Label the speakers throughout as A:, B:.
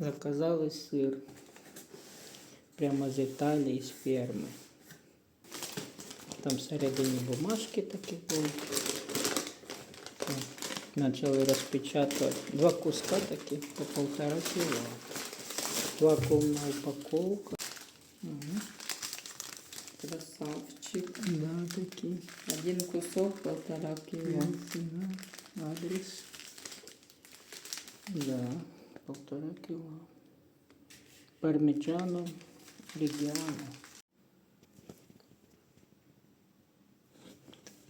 A: Заказали сир. Прямо з Італії, з ферми. Там всередині бумажки такі були. Так, Почали розпечатувати. Два куска такі по полтора кіло. Вакуумна упаковка. Угу.
B: Красавчик.
A: Да, такі.
B: Один кусок полтора кило.
A: Ціна, адрес. Да, Полтора кило. Пармиджано регіано.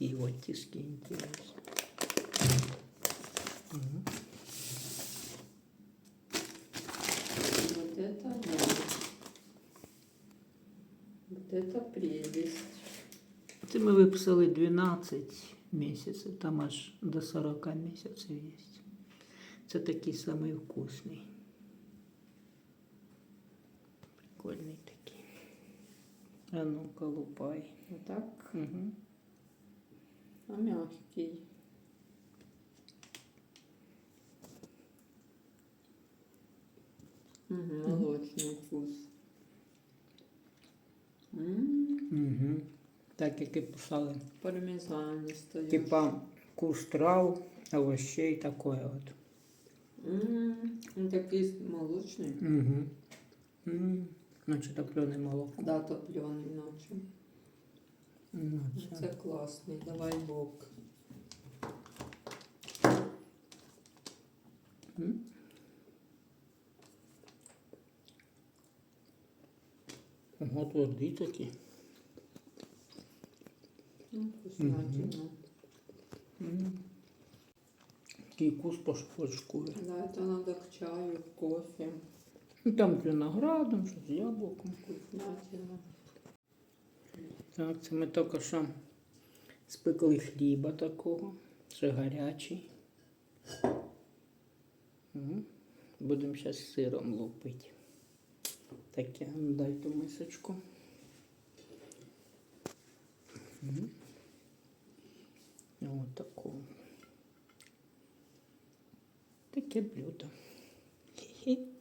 A: И вот тиски интересно. Мгм.
B: Вот это да. Вот это прелесть.
A: Це ми виписали 12 місяців, там аж до 40 місяців є. Це такий самий вкусний. Прикольний такий. А ну-ка, лупай.
B: Вот так.
A: Угу.
B: А мягкий. Мгм, молочный вкус.
A: Угу. Так, як і писали.
B: Пармезан стоит.
A: Типа вкус трав, овощей, такое от.
B: М, Он такой молочный.
A: Угу. М, Наче топлене молоко.
B: Да, топленый ночью.
A: Ну, це.
B: Це класний. Давай бок.
A: М. Ого, твердий такий.
B: Ну, вкуснятина.
A: М. Такий вкус по.
B: Да, это надо к чаю, к кофе.
A: Ну, Там з виноградом, що з яблуком.
B: Вкуснятина.
A: Так, це ми тільки що спекли хліба такого, ще гарячий. Мгм. Будемо зараз сиром лупити. Таке, ну, дай ту мисочку. Мгм. Ось таку таке блюдо. Хі-хі.